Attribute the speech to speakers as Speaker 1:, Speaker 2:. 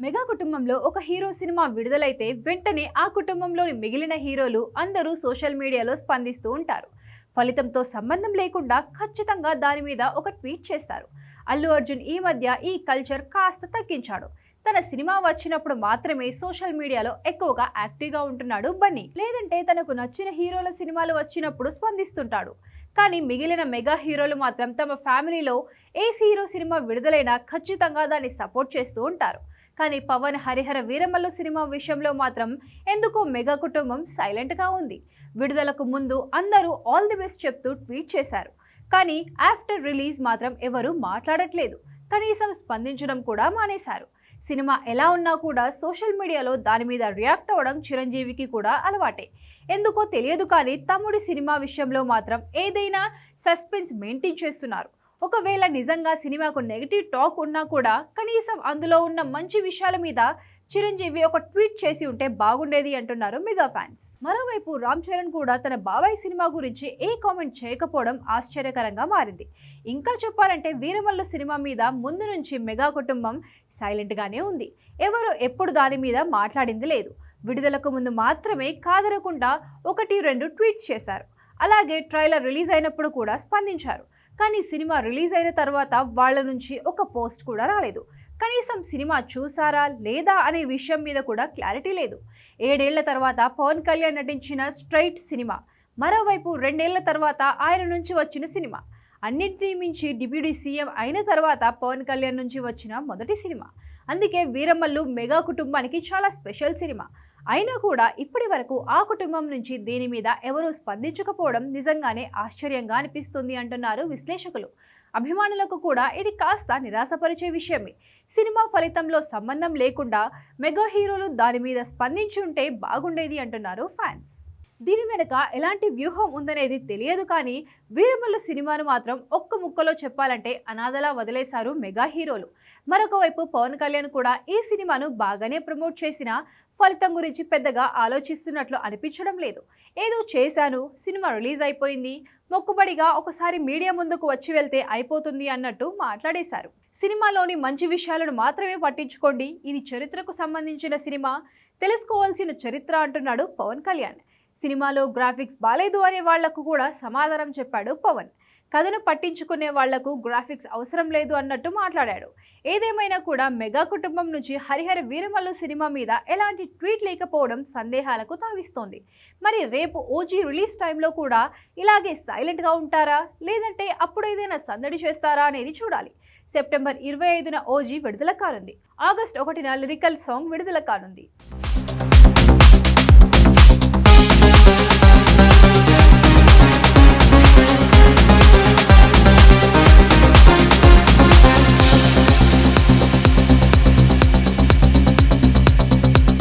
Speaker 1: Mega కుటుంబంలో ఒక hero cinema విడుదలైతే వెంటనే ఆ కుటుంబంలోని మిగిలిన హీరోలు అందరూ సోషల్ మీడియాలో స్పందిస్తూ ఉంటారు. ఫలితంతో సంబంధం లేకుండా ఖచ్చితంగా దాని మీద ఒక ట్వీట్ చేస్తారు. అల్లు అర్జున్ ఈ మధ్య ఈ కల్చర్ కాస్త తగ్గించాడు. తన సినిమా వచ్చినప్పుడు మాత్రమే సోషల్ మీడియాలో ఎక్కువగా యాక్టివ్గా ఉంటున్నాడు బన్నీ. లేదంటే తనకు నచ్చిన హీరోల సినిమాలు వచ్చినప్పుడు స్పందిస్తుంటాడు. కానీ మిగిలిన మెగా హీరోలు మాత్రం తమ ఫ్యామిలీలో ఏ హీరో సినిమా విడుదలైనా ఖచ్చితంగా దాన్ని సపోర్ట్ చేస్తూ ఉంటారు. కానీ పవన్ హరిహర వీరమల్లు సినిమా విషయంలో మాత్రం ఎందుకో మెగా కుటుంబం సైలెంట్గా ఉంది. విడుదలకు ముందు అందరూ ఆల్ ది బెస్ట్ చెప్తూ ట్వీట్ చేశారు. కానీ ఆఫ్టర్ రిలీజ్ మాత్రం ఎవరూ మాట్లాడట్లేదు. కనీసం స్పందించడం కూడా మానేశారు. సినిమా ఎలా ఉన్నా కూడా సోషల్ మీడియాలో దాని మీద రియాక్ట్ అవ్వడం చిరంజీవికి కూడా అలవాటే. ఎందుకో తెలియదు కానీ తమ్ముడి సినిమా విషయంలో మాత్రం ఏదైనా సస్పెన్స్ మెయింటైన్ చేస్తున్నారు. ఒకవేళ నిజంగా సినిమాకు నెగిటివ్ టాక్ ఉన్నా కూడా కనీసం అందులో ఉన్న మంచి విషయాల మీద చిరంజీవి ఒక ట్వీట్ చేసి ఉంటే బాగుండేది అంటున్నారు మెగా ఫ్యాన్స్. మరోవైపు రామ్ చరణ్ కూడా తన బాబాయ్ సినిమా గురించి ఏ కామెంట్ చేయకపోవడం ఆశ్చర్యకరంగా మారింది. ఇంకా చెప్పాలంటే వీరమల్లు సినిమా మీద ముందు నుంచి మెగా కుటుంబం సైలెంట్గానే ఉంది. ఎవరు ఎప్పుడు దాని మీద మాట్లాడింది లేదు. విడుదలకు ముందు మాత్రమే కాదనకుండా ఒకటి రెండు ట్వీట్స్ చేశారు. అలాగే ట్రైలర్ రిలీజ్ అయినప్పుడు కూడా స్పందించారు. కానీ సినిమా రిలీజ్ అయిన తర్వాత వాళ్ళ నుంచి ఒక పోస్ట్ కూడా రాలేదు. కనీసం సినిమా చూసారా లేదా అనే విషయం మీద కూడా క్లారిటీ లేదు. ఏడేళ్ళ తర్వాత పవన్ కళ్యాణ్ నటించిన స్ట్రైట్ సినిమా మరోవైపు రెండేళ్ళ తర్వాత ఆయన నుంచి వచ్చిన సినిమా. అన్నింటినీ మించి డిప్యూటీ సీఎం అయిన తర్వాత పవన్ కళ్యాణ్ నుంచి వచ్చిన మొదటి సినిమా. అందుకే వీరమ్మల్లు మెగా కుటుంబానికి చాలా స్పెషల్ సినిమా. అయినా కూడా ఇప్పటి వరకు ఆ కుటుంబం నుంచి దీని మీద ఎవరూ స్పందించకపోవడం నిజంగానే ఆశ్చర్యంగా అనిపిస్తుంది అంటున్నారు విశ్లేషకులు. అభిమానులకు కూడా ఇది కాస్త నిరాశపరిచే విషయమే. సినిమా ఫలితంలో సంబంధం లేకుండా మెగా హీరోలు దాని మీద స్పందించి ఉంటే బాగుండేది అంటున్నారు ఫ్యాన్స్. దీని వెనుక ఎలాంటి వ్యూహం ఉందనేది తెలియదు కానీ వీరమల్ల సినిమాను మాత్రం ఒక్క ముక్కలో చెప్పాలంటే అనాథలా వదిలేశారు మెగా హీరోలు. మరొక వైపు పవన్ కళ్యాణ్ కూడా ఈ సినిమాను బాగానే ప్రమోట్ చేసిన ఫలితం గురించి పెద్దగా ఆలోచిస్తున్నట్లు అనిపించడం లేదు. ఏదో చేశాను సినిమా రిలీజ్ అయిపోయింది మొక్కుబడిగా ఒకసారి మీడియా ముందుకు వచ్చి వెళ్తే అయిపోతుంది అన్నట్టు మాట్లాడేశారు. సినిమాలోని మంచి విషయాలను మాత్రమే పట్టించుకోండి ఇది చరిత్రకు సంబంధించిన సినిమా తెలుసుకోవాల్సిన చరిత్ర అంటున్నాడు పవన్ కళ్యాణ్. సినిమాలో గ్రాఫిక్స్ బాలేదు అనే వాళ్ళకు కూడా సమాధానం చెప్పాడు పవన్. కథను పట్టించుకునే వాళ్ళకు గ్రాఫిక్స్ అవసరం లేదు అన్నట్టు మాట్లాడాడు. ఏదేమైనా కూడా మెగా కుటుంబం నుంచి హరిహర వీరమల్లు సినిమా మీద ఎలాంటి ట్వీట్ లేకపోవడం సందేహాలకు తావిస్తోంది. మరి రేపు ఓజీ రిలీజ్ టైంలో కూడా ఇలాగే సైలెంట్గా ఉంటారా? లేదంటే అప్పుడు ఏదైనా సందడి చేస్తారా అనేది చూడాలి. సెప్టెంబర్ ఇరవై ఐదున ఓజీ విడుదల కానుంది. ఆగస్ట్ ఒకటిన లిరికల్ సాంగ్ విడుదల కానుంది.